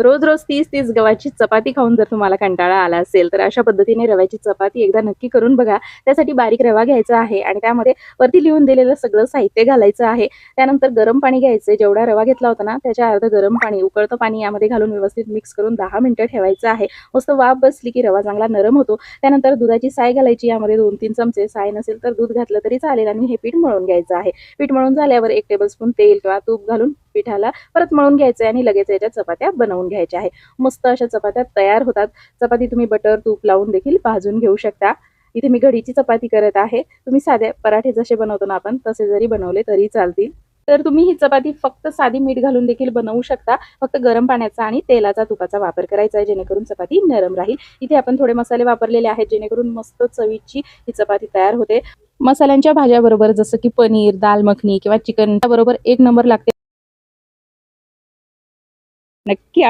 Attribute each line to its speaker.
Speaker 1: रोज रोज तीस तीस गव्हाची चपाती खाऊन जर तुम्हाला कंटाळा आला असेल तर अशा पद्धतीने रव्याची चपाती एकदा नक्की करून बघा. त्यासाठी बारीक रवा घ्यायचा आहे आणि त्यामध्ये वरती लिहून दिलेलं सगळं साहित्य घालायचं आहे. त्यानंतर गरम पाणी घ्यायचं जेवढा रवा घेतला होता ना त्याच्या अर्ध गरम पाणी उकळतं पाणी यामध्ये घालून व्यवस्थित मिक्स करून दहा मिनिटं ठेवायचं आहे. मस्त वाफ बसली की रवा चांगला नरम होतो. त्यानंतर दुधाची साय घालायची. यामध्ये दोन तीन चमचे साय नसेल तर दूध घातलं तरी चालेल आणि हे पीठ मळून घ्यायचं आहे. पीठ मळून झाल्यावर एक टेबलस्पून तेल किंवा तूप घालून पिठाला परत मळून घ्यायचं आहे आणि लगेच याच्या चपात्या बनवून घ्यायच्या आहे मस्त अशा चपात्या तयार होतात. चपाती तुम्ही बटर तूप लावून देखील भाजून घेऊ शकता. इथे मी घडीची चपाती करत आहे. तुम्ही साध्या पराठे जसे बनवतो ना आपण तसे जरी बनवले तरी चालतील. तर तुम्ही ही चपाती फक्त साधी मीठ घालून देखील बनवू शकता. फक्त गरम पाण्याचा आणि तेलाचा तुपाचा वापर करायचा आहे जेणेकरून चपाती नरम राहील. इथे आपण थोडे मसाले वापरलेले आहेत जेणेकरून मस्त चवीची ही चपाती तयार होते. मसाल्यांच्या भाज्याबरोबर जसं की पनीर दाल मखनी किंवा चिकन बरोबर एक नंबर लागते नक्की